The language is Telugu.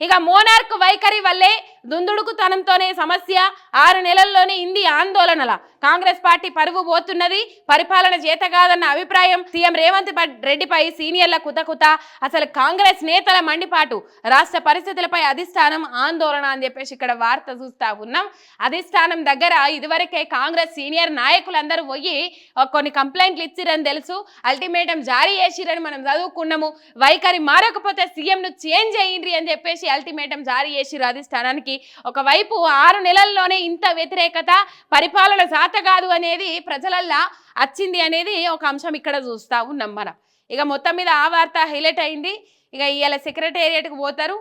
ఇక మోనార్క్ వైఖరి వల్లే దుందుడుకుతనంతోనే సమస్య ఆరు నెలల్లోనే ఇంది ఆందోళనల. కాంగ్రెస్ పార్టీ పరువు పోతున్నది పరిపాలన చేతగాదన్న అభిప్రాయం సీఎం రేవంత్ రెడ్డిపై సీనియర్ల కుతకుత. అసలు కాంగ్రెస్ నేతల మండిపాటు రాష్ట్ర పరిస్థితులపై అధిష్టానం ఆందోళన అని చెప్పేసి ఇక్కడ వార్త చూస్తా ఉన్నాం. అధిష్టానం దగ్గర ఇదివరకే కాంగ్రెస్ సీనియర్ నాయకులందరూ పోయి కొన్ని కంప్లైంట్లు ఇచ్చిరని తెలుసు. అల్టిమేటం జారీ చేసిరని మనం చదువుకున్నాము. వైఖరి మారకపోతే సీఎంను చేంజ్ అయ్యిండ్రి అని చెప్పేసి అల్టిమేటం జారీ చేసిరు అధిష్టానానికి. ఒకవైపు ఆరు నెలల్లోనే ఇంత వ్యతిరేకత పరిపాలన జాత కాదు అనేది ప్రజలల్లా వచ్చింది అనేది ఒక అంశం ఇక్కడ చూస్తూ ఉన్నాం మనం. ఇక మొత్తం మీద ఆ వార్త హైలైట్ అయింది. ఇక ఇవాళ సెక్రటేరియట్కి పోతారు.